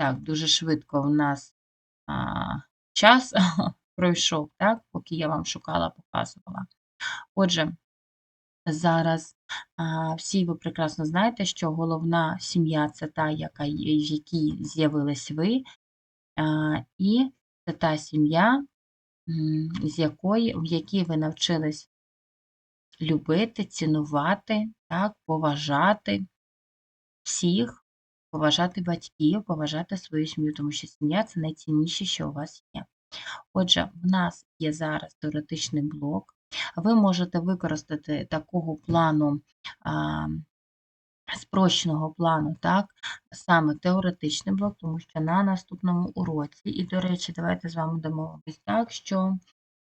Так, дуже швидко в нас а, час пройшов, так, поки я вам шукала, показувала. Отже, зараз а, всі ви прекрасно знаєте, що головна сім'я це та, яка, в якій з'явились ви, а, і це та сім'я, з якої, в якій ви навчились любити, цінувати, так, поважати всіх, поважати батьків, поважати свою сім'ю, тому що сім'я це найцінніше, що у вас є. Отже, в нас є зараз теоретичний блок. Ви можете використати такого плану, а, спрощеного плану, так, саме теоретичний блок, тому що на наступному уроці, і, до речі, давайте з вами домовимось так, що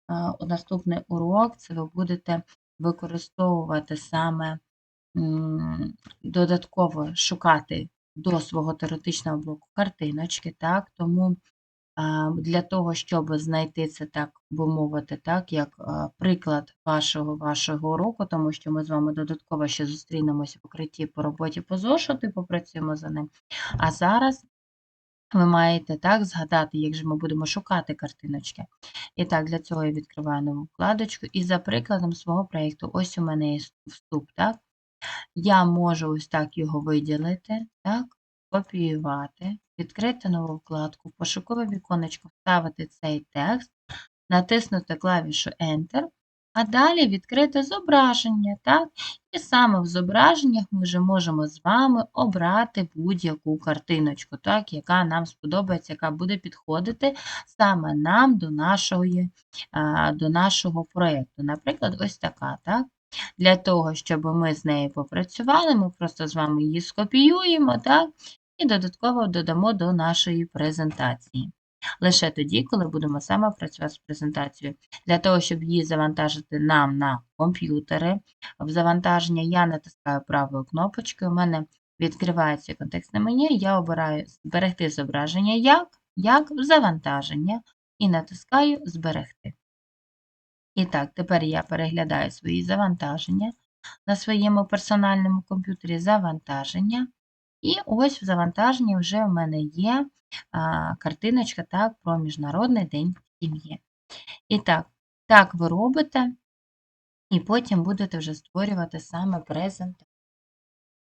а, наступний урок це ви будете використовувати саме м, додатково шукати до свого теоретичного блоку картиночки, так, тому для того, щоб знайти це так, би мовити, так, як приклад вашого вашого уроку, тому що ми з вами додатково ще зустрінемося в укритті по роботі по зошиту попрацюємо за ним. А зараз ви маєте так згадати, як же ми будемо шукати картиночки. І так, для цього я відкриваю нову вкладочку. І за прикладом свого проєкту, ось у мене є вступ, так? Я можу ось так його виділити, так, копіювати, відкрити нову вкладку, пошукове віконечко вставити цей текст, натиснути клавішу Enter, а далі відкрити зображення. так, І саме в зображеннях ми вже можемо з вами обрати будь-яку картиночку, так, яка нам сподобається, яка буде підходити саме нам до, нашої, до нашого проєкту. Наприклад, ось така. так. Для того, щоб ми з нею попрацювали, ми просто з вами її скопіюємо, так, і додатково додамо до нашої презентації. Лише тоді, коли будемо саме працювати з презентацією. Для того, щоб її завантажити нам на комп'ютери, в завантаження я натискаю правою кнопочкою, у мене відкривається контекстне меню, я обираю зберегти зображення як, як завантаження і натискаю зберегти. І так, тепер я переглядаю свої завантаження на своєму персональному комп'ютері завантаження. І ось в завантаженні вже в мене є а, картиночка так, про Міжнародний день сім'ї. І так, так ви робите, і потім будете вже створювати саме презентацію.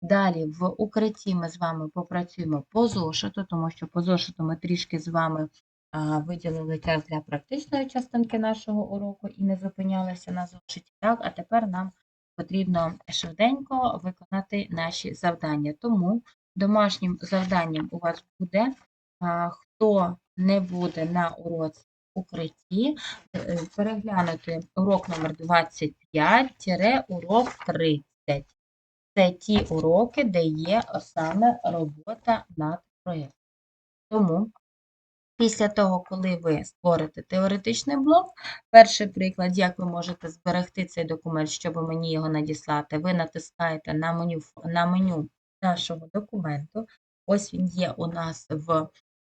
Далі в укритті ми з вами попрацюємо по зошиту, тому що по зошиту ми трішки з вами виділили час для практичної частинки нашого уроку і не зупинялися на зошиті. Так, а тепер нам потрібно швиденько виконати наші завдання. Тому домашнім завданням у вас буде, хто не буде на уроці укритті, е, переглянути урок номер 25-урок 30. Це ті уроки, де є саме робота над проєктом. Тому Після того, коли ви створите теоретичний блок, перший приклад, як ви можете зберегти цей документ, щоб мені його надіслати, ви натискаєте на меню, на меню нашого документу. Ось він є у нас в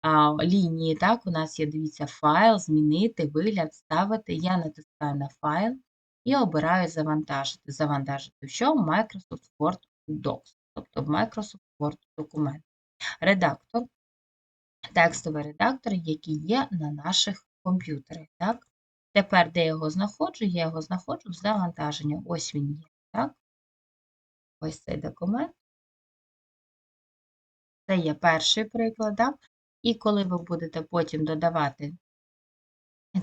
а, лінії, так, у нас є, дивіться, файл, змінити, вигляд, ставити. Я натискаю на файл і обираю завантажити. Завантажити що? Microsoft Word Docs, тобто в Microsoft Word документ. Редактор текстовий редактор, який є на наших комп'ютерах. Так? Тепер, де я його знаходжу, я його знаходжу в завантаженні. Ось він є. Так? Ось цей документ. Це є перший приклад. Так? І коли ви будете потім додавати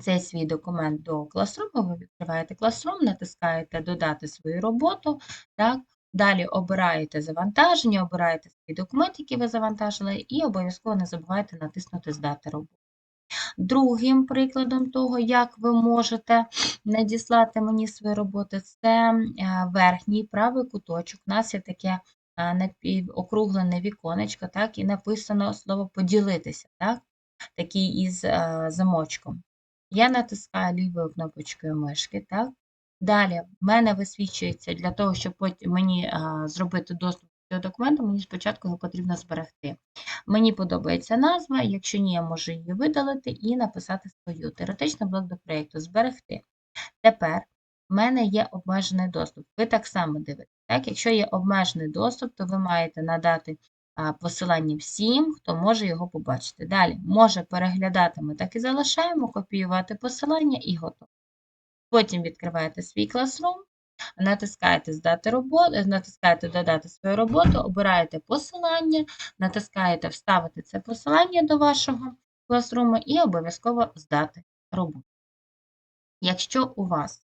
цей свій документ до Classroom, ви відкриваєте Classroom, натискаєте Додати свою роботу. Так? Далі обираєте завантаження, обираєте свій документ, який ви завантажили, і обов'язково не забувайте натиснути Здати роботу. Другим прикладом того, як ви можете надіслати мені свої роботи, це е, верхній правий куточок. У нас є таке е, округлене віконечко, так, і написано слово поділитися, так, такий із е, замочком. Я натискаю лівою кнопочкою мишки, так, Далі, в мене висвічується для того, щоб потім мені а, зробити доступ до цього документу, мені спочатку його потрібно зберегти. Мені подобається назва, якщо ні, я можу її видалити і написати свою. Теоретичний блок до проєкту зберегти. Тепер в мене є обмежений доступ. Ви так само дивитесь. Так? Якщо є обмежений доступ, то ви маєте надати а, посилання всім, хто може його побачити. Далі, може переглядати, ми так і залишаємо, копіювати посилання і готово. Потім відкриваєте свій Classroom, натискаєте здати роботу, натискаєте додати свою роботу, обираєте посилання, натискаєте вставити це посилання до вашого Classroom і обов'язково здати роботу. Якщо у вас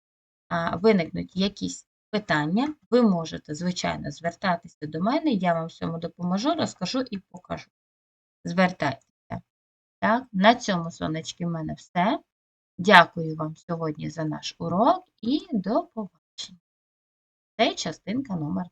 виникнуть якісь питання, ви можете, звичайно, звертатися до мене, я вам всьому допоможу, розкажу і покажу. Звертайтеся. На цьому, сонечки, в мене все. Дякую вам сьогодні за наш урок і до побачення. Це частинка номер